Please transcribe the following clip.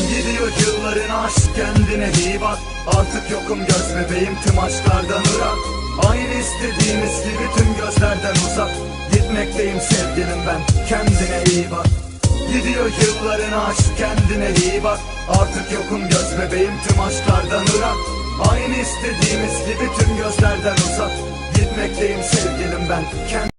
Gidiyor yılların aşk kendine iyi bak. Artık yokum göz bebeğim tüm aşklardan ırak Aynı istediğimiz gibi tüm gözlerden uzak. Gitmekteyim sevgilim ben kendine iyi bak. Gidiyor yılların aşk kendine iyi bak. Artık yokum göz bebeğim tüm aşklardan ırak Aynı istediğimiz gibi tüm gözlerden uzak. Gitmekteyim sevgilim ben kendine